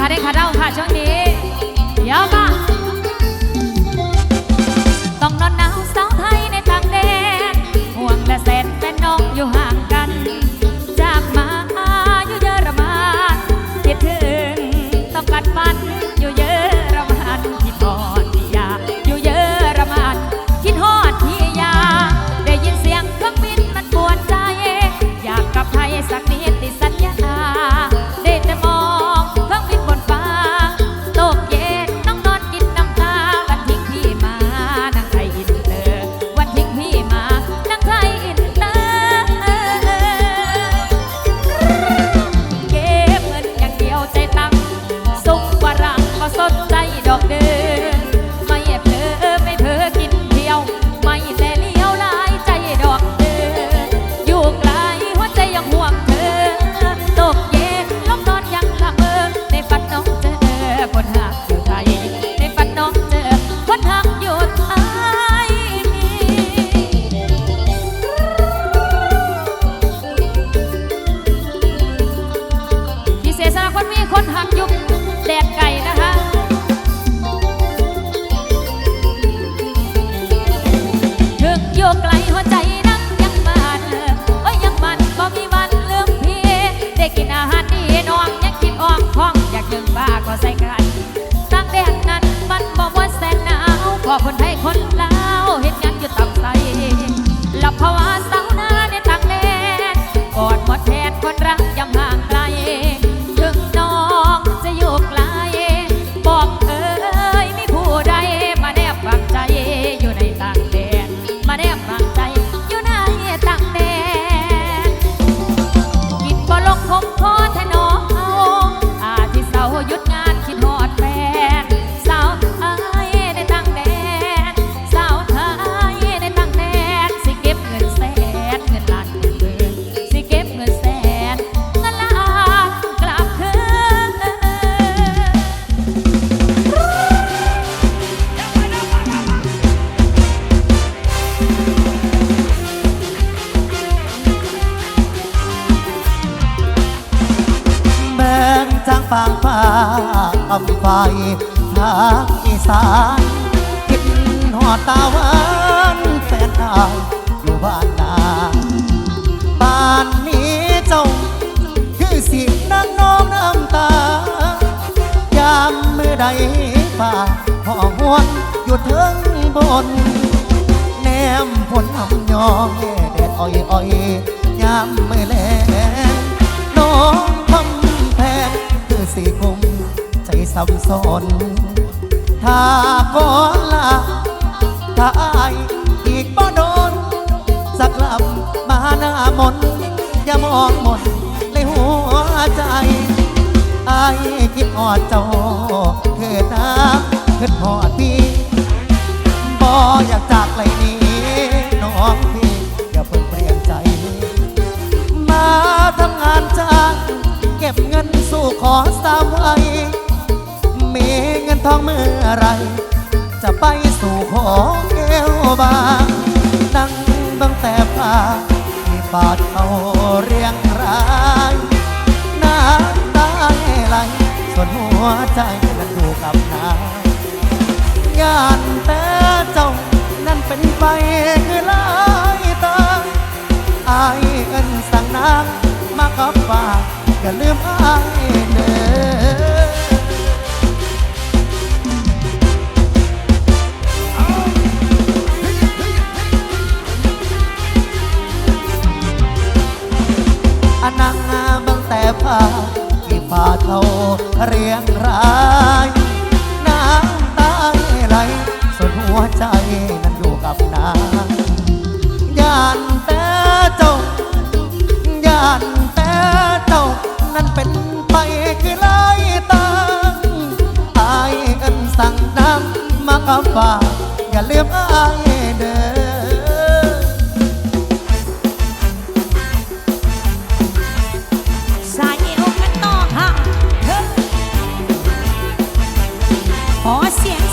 ค่ะเด้ค่ะเด้าค่ะช่วงนี้ ด อำไฟทางอีสานกินหอดตาหวานแฟนอายอยู่บ้านนาบ้านนี้เจ้า คือสินั่งน้องน้ำตา ยามมือใดป่าห่อหวนอยู่เทิงบน แนมผลทำยองแดดอ้อยอ้อยยามไม่แลงน้อง สับสน ถ้าก่อนลาถ้าอายอีกบ่โดน สักลำมาหน้ามน อย่ามองหมดในหัวใจอายคิดหอดเจ้าเถิดนะคิดหอดพี่บออยากจากไรนี้น้องพี่อย่าเพิ่งเปลี่ยนใจ มาทำงานจ้างเก็บเงินสู่ขอสามไว้ มีเงินทองเมื่อไร จะไปสู่ขอแก้วบางนั่งตั้งแต่ฟ้ามีปาดเขาเรียงรายน้ำตาไหลส่วนหัวใจนั้นอยู่กับนายย่านแต่เจ้านั่นเป็นไปคือหลายตาอายเอินสั่งนางมากับฝากอย่าลืมอายเด้อ ที่ฝ่าเท่าเรียงรายน้ำตาไหลส่วนหัวใจนั้นอยู่กับนางย่านแต่เจ้าย่านแต่เจ้านั้นเป็นไปคือลายตางอายเอินสั่งน้ำมากับฝาอย่าลืมอาย ข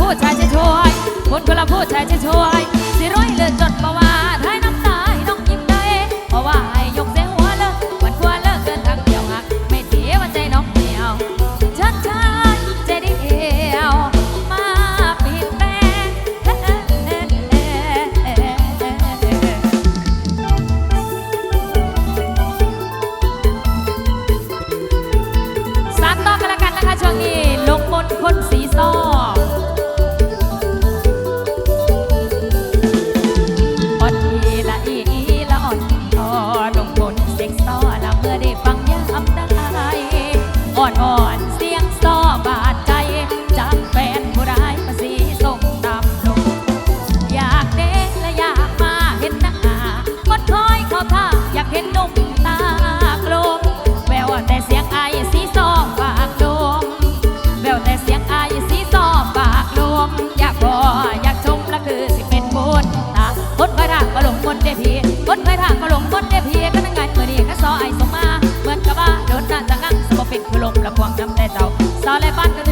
พูดชายจะช่วยคนคนละผู้ชายจะช่วยสิร้อยเลือดจดบ่ว่า เ地方 เจ้าสาวและบ้านก็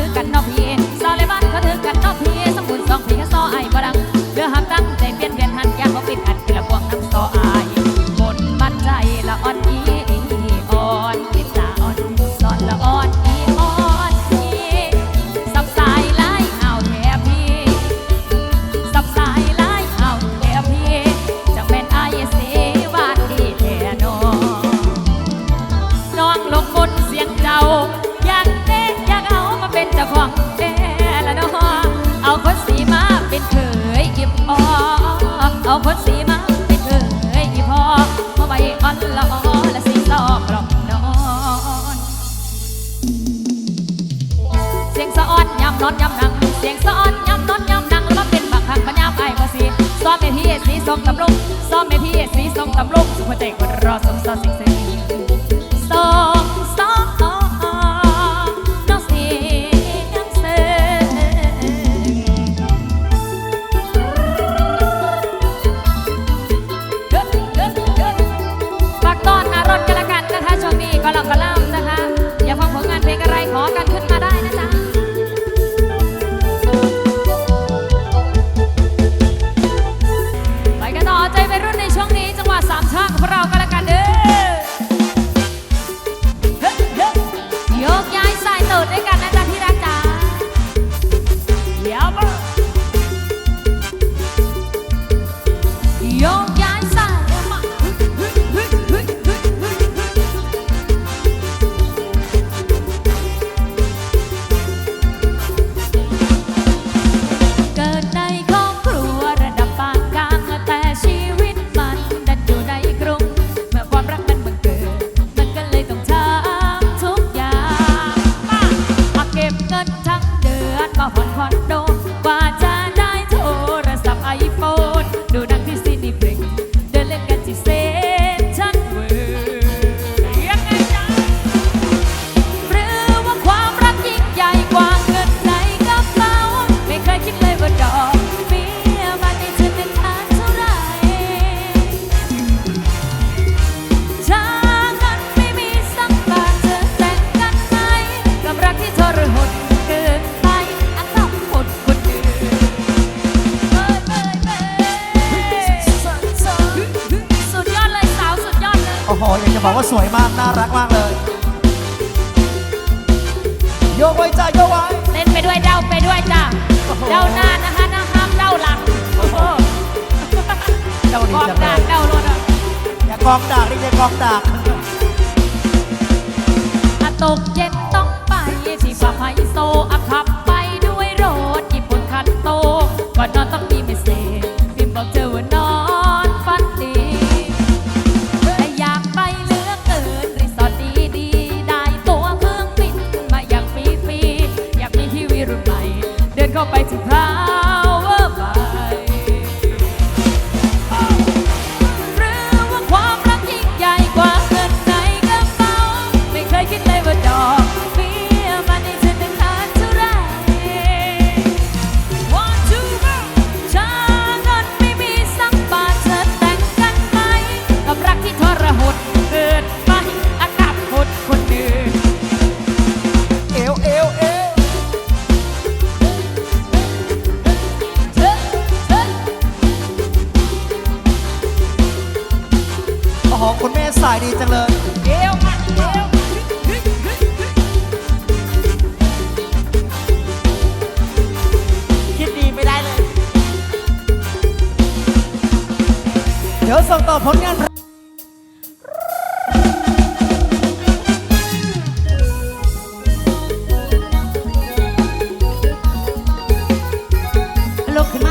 สวยมาก น่ารักมากเลย โยกไว้จ้าโยกไว้ เล่นไปด้วยเดาไปด้วยจ้าเดาหน้านะคะนะาห้ามเดาหลังโอ้โหเดาดีกจังเดายกเดารถอะอย่ากองดากนี่อย่ากองดากอะตกเย็นต้องไปที่ปะไพโซอะขับไปด้วยรถญี่ปุ่นคันโตก่อนนอนต้องมีเมสเซจ look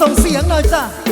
ส่งเสียงหน่อยจ้ะ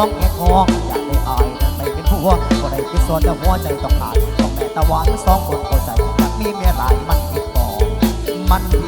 ้องเก็บออยากได้อายแต่ไม่เป็นผัวก็ได้คิดส่วนแต่หัวใจต้องขาดต้องแม่ตะวันสองคนเข้ใจอยากมีเมียหลายมันผิดต่อมันผิด